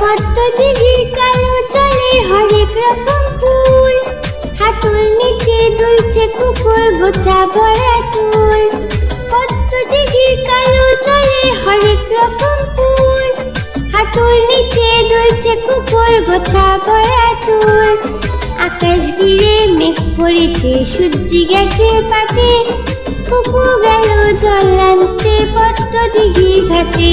পদ্ম দিঘির কালো চলে হরেক রকম নিচে দুলছে কুকুর, গোছা ভরা চুল। পদ্ম দিঘির কালো চলে হরেক রকম ফুল। নিচে দুলছে কুকুর, গোছা ভরা আকাশ ঘিরে মেঘ পড়েছে সূর্যি গেছে পাটে। কুকু গেল জল আনতে পদ্ম দিঘির ঘাটে।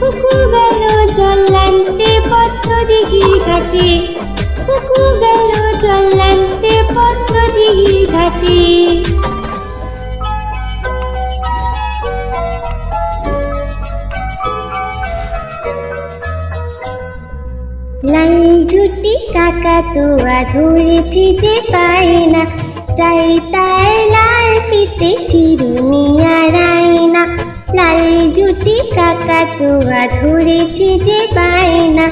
কুকু ঘাটে। কুকু লাল ঝুটি কাকা তোয়া ধরেছি যে পায় না, চাই তার লাল ফিতে চিরুনি আড়াইনা লাল জুটি কাকা তোয়া ধরেছি যে বায়না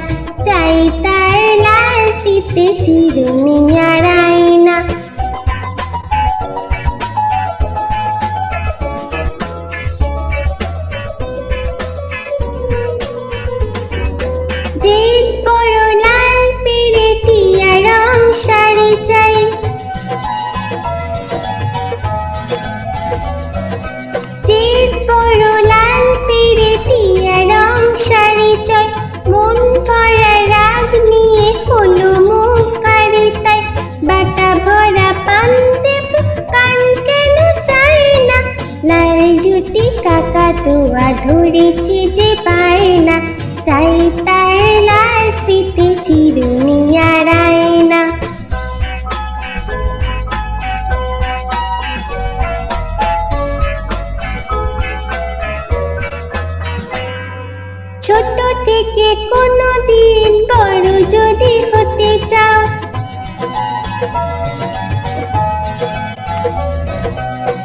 চাই তার লাল পিতে চিরুনি আড়াইনা যে তোয়া ধরেছি যে পায় না, চাই তার লাল ফিতে চিরুনি আড়ায় না ছোট থেকে কোনো দিন বড় যদি হতে চাও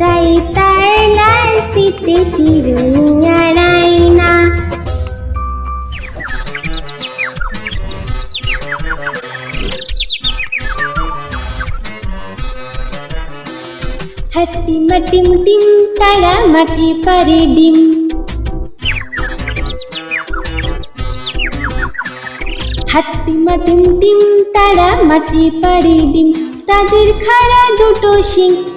চাই তার লাল ফিতে চিরুনি আড়ায় না হাট্টি মাটিম টিম, তারা মাটি পারে ডিম। হাট্টি মাটিম টিম, তারা মাটি পারে ডিম। তাদের খাড়া দুটো শিং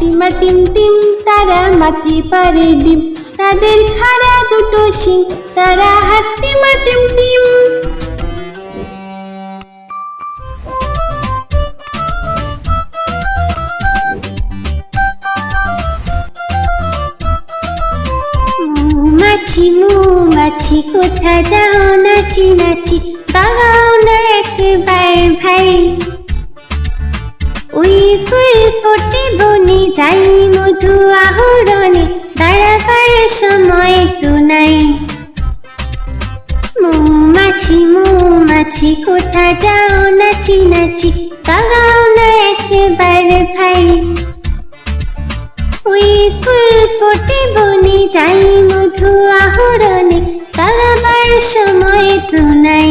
হাট্টি মাটিম টিম তারা মাটি পারে ডিম তাদের খারা দুটো শিং, তারা হাট্টি মাটিম টিম মৌমাছি মৌমাছি, কোথা যাও নাচি নাচি তারাও না একবার ভাই। ফুল ফোটে বনে যাই মধু আহরণে দাঁড়াবার সময় তো নাই। মৌমাছি মৌমাছি, কোথা যাও নাচি নাচি, তারাও না একবার ভাই। ওই ফুল ফোটে বনে যাই মধু আহরণে, তারাবার সময় তো নাই।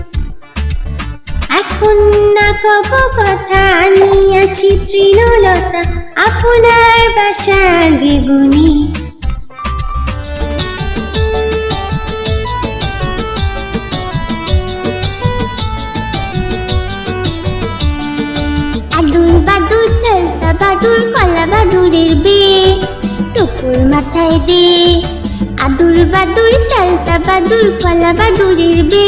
এখন না কব কথা আনিয়াছি তৃণলতা, আপনার বাসা আগে বনি আদুর বাদুর চলতা বাদুর, কলা বাদুরের বে টুকুর মাথায় দে আদুর বাদুর চলতা বাদুর, কলা বাদুরের বে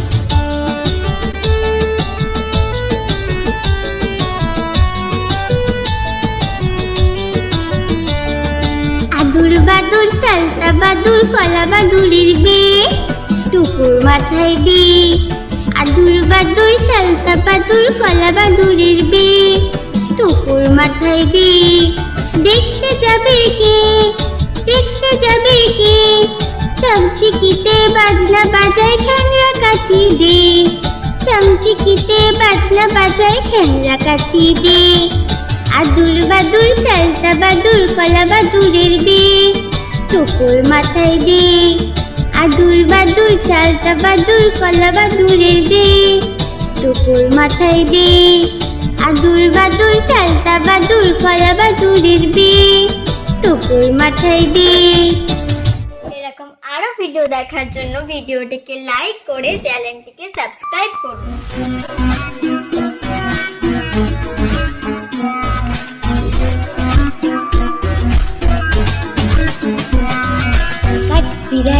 বাদুর বাদুর, কলা বাদুরের বে টুকুর মাথায় দে আদুর বাদুর চালতা বাদুর, কলা বাদুরের বে টুকুর মাথায় দে দেখতে যাবে কে? দেখতে যাবে কে? চামচিকিতে বাজনা বাজায়, খ্যাংরা কাঠি দে। চামচিকিতে বাজনা বাজায়, খ্যাংরা কাঠি দে। আদুর বাদুর চালতা বাদুর, কলা বাদুরের বে টুকুর মাথায় দে। আদুর বাদুর, চালতা বাদুর, কলা বাদুরের বে। টুকুর মাথায় দে। আদুর বাদুর, চালতা বাদুর, কলা বাদুরের বে। টুকুর মাথায় দে। এরকম আরও ভিডিও দেখার জন্য ভিডিওটিকে লাইক করে চ্যানেলটিকে সাবস্ক্রাইব করুন।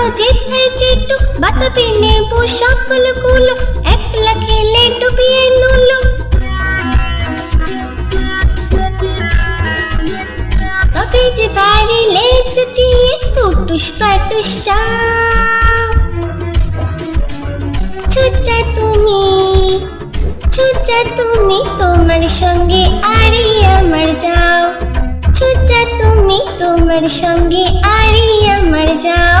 পাও যেথায় যেটুক, বাতাবি নেবু, সকলগুলো একলা খেলে ডুবিয়ে নুলো। তবে যে বাড়িলে চুচিয়ে পুটুস পাটুস চাও চুচা তুমি চুচা তুমি তোমার সঙ্গে, আরি আমার যাও। চুচা তুমি তোমার সঙ্গে, আরি আমার যাও।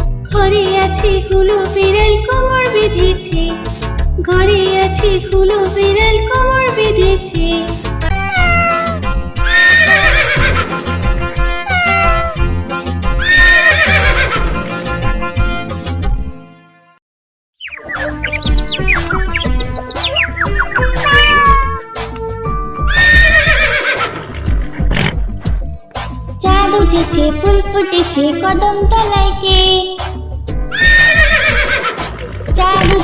ঘরে আছে হুলো বিড়াল কোমর বেঁধেছে। ঘরে আছে হুলো বিড়াল কোমর বেঁধেছে। চাঁদ উঠেছে, ফুল ফুটেছে, কদম তলায় কে?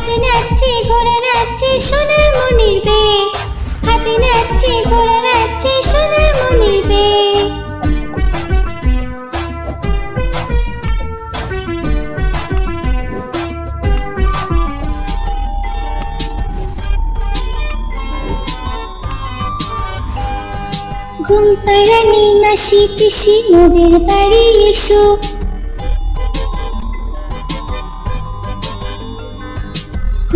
হাতে নাচছে, ঘোড়া নাচছে সোনা মনির বে হাতে নাচছে, ঘোড়া নাচছে সোনা মনির বে ঘুম পাড়ানি মাসি পিসি, মোদের বাড়ি এসো।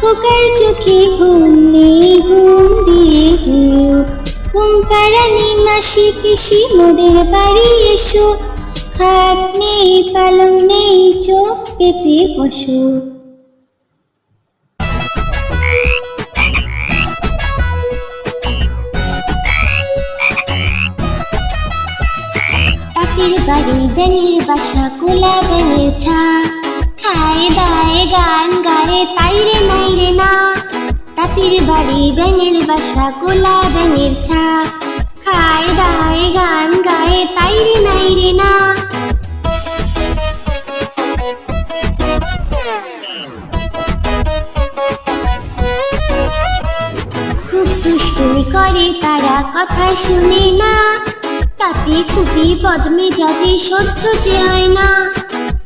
খোকার চোখে ঘুম নেই ঘুম দিয়ে যেও। ঘুম পাড়ানি মাসি পিসি, মোদের বাড়ি এসো। খাট নেই, পালং নেই, চোখ পেতে বসো। বাড়ি ব্যাঙের বাসা, কোলা ব্যাঙের ছা খায় দায় গান গায়ে, তাই রে নাই রে না। তাঁতির বাড়ি ব্যাঙের বাসা, কোলা ব্যাঙের ছা খায় দায় গান গায়ে, তাই রে নাই রে না। খুব দুষ্টুমি করে, তারা কথা শুনে না। তাতে খুবই বদমে যাজে সহ্য যে হয় না।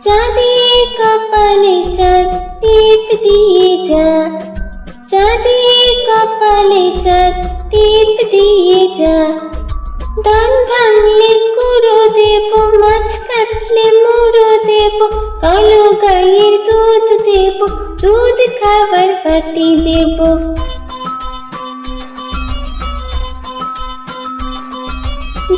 চাঁদের কপালে চাঁদ টিপ দিয়ে যা চাঁদের কপালে চাঁদ টিপ দিয়ে যা ধান ভাঙলে কুড়ো দেব মাছ কাটলে মুড়ো দেব কালো গাইয়ের দুধ দেব দুধ খাবার পাটি দেব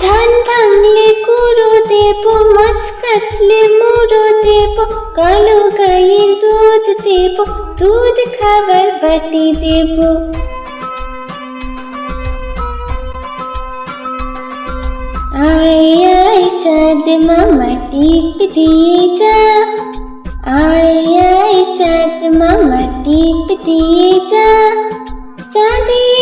ধান ভাঙলে কুড়ো দেব, মাছ কাটলে মুড়ো দেব, কালো গাইয়ের দুধ দেব, দুধ খাবার বাটি দেব। আয় আয়, চাঁদ মামা, টিপ দিয়ে যা। আয় আয়, চাঁদ মামা, টিপ দিয়ে যা। চাঁদের